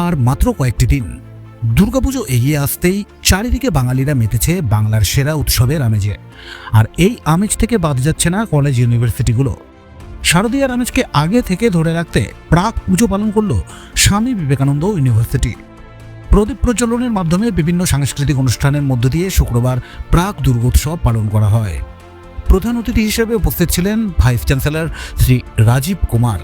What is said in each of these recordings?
আর মাত্র কয়েকটি দিন। দুর্গাপুজো এগিয়ে আসতেই চারিদিকে বাঙালিরা মেতেছে বাংলার সেরা উৎসবের আমেজে। আর এই আমেজ থেকে বাদ যাচ্ছে না কলেজ, ইউনিভার্সিটিগুলো। শারদীয়ার আমেজকে আগে থেকে ধরে রাখতে প্রাক পুজো পালন করল স্বামী বিবেকানন্দ ইউনিভার্সিটি। প্রদীপ প্রজ্বলনের মাধ্যমে বিভিন্ন সাংস্কৃতিক অনুষ্ঠানের মধ্য দিয়ে শুক্রবার প্রাক দুর্গোৎসব পালন করা হয়। প্রধান অতিথি হিসেবে উপস্থিত ছিলেন vice chancellor Shri Rajiv Kumar.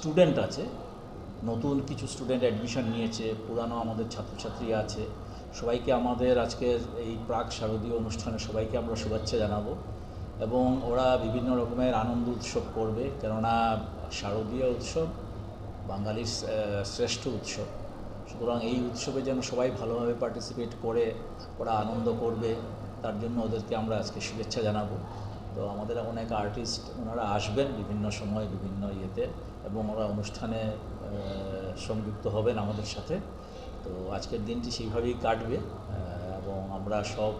Student আছে, নতুন কিছু স্টুডেন্ট অ্যাডমিশন নিয়েছে, পুরানো আমাদের ছাত্রছাত্রী আছে। সবাইকে আমাদের আজকের এই প্রাক শারদীয় অনুষ্ঠানে সবাইকে আমরা শুভেচ্ছা জানাব এবং ওরা বিভিন্ন রকমের আনন্দ উৎসব করবে। কেননা শারদীয় উৎসব বাঙালির শ্রেষ্ঠ উৎসব। সুতরাং এই উৎসবে যেন সবাই ভালোভাবে পার্টিসিপেট করে, ওরা আনন্দ করবে, তার জন্য ওদেরকে আমরা আজকে শুভেচ্ছা জানাব। তো আমাদের অনেক আর্টিস্ট ওনারা আসবেন বিভিন্ন সময় বিভিন্ন ইয়েতে এবং ওরা অনুষ্ঠানে সংযুক্ত হবেন আমাদের সাথে। তো আজকের দিনটি সেইভাবেই কাটবে এবং আমরা সব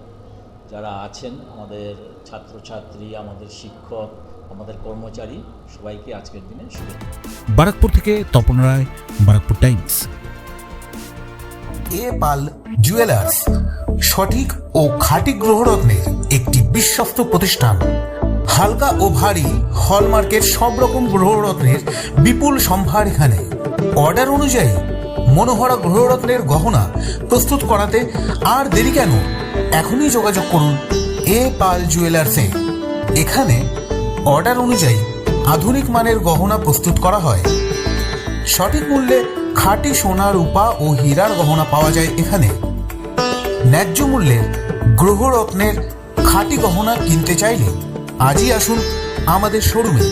যারা আছেন আমাদের ছাত্রছাত্রী আমাদের শিক্ষক আমাদের কর্মচারী সবাইকে আজকের দিনে বারাকপুর থেকে Tapan Roy Barrackpore times. A Pal jewellers. সঠিক ও খাঁটি গ্রহরত্নের একটি বিশ্বস্ত প্রতিষ্ঠান। হালকা ও ভারী হলমার্কের সব রকম গ্রহরত্নের বিপুল সম্ভার এখানে। অর্ডার অনুযায়ী মনোহরা গ্রহরত্নের গহনা প্রস্তুত করাতে আর দেরি কেন? এখনই যোগাযোগ করুন এ পাল জুয়েলার্সে এখানে অর্ডার অনুযায়ী আধুনিক মানের গহনা প্রস্তুত করা হয়। সঠিক মূল্যে খাঁটি সোনা রূপা ও হীরার গহনা পাওয়া যায় এখানে। ন্যায্য মূল্যের গ্রহরত্নের খাঁটি গহনা কিনতে চাইলে আজই আসুন আমাদের শোরুমে।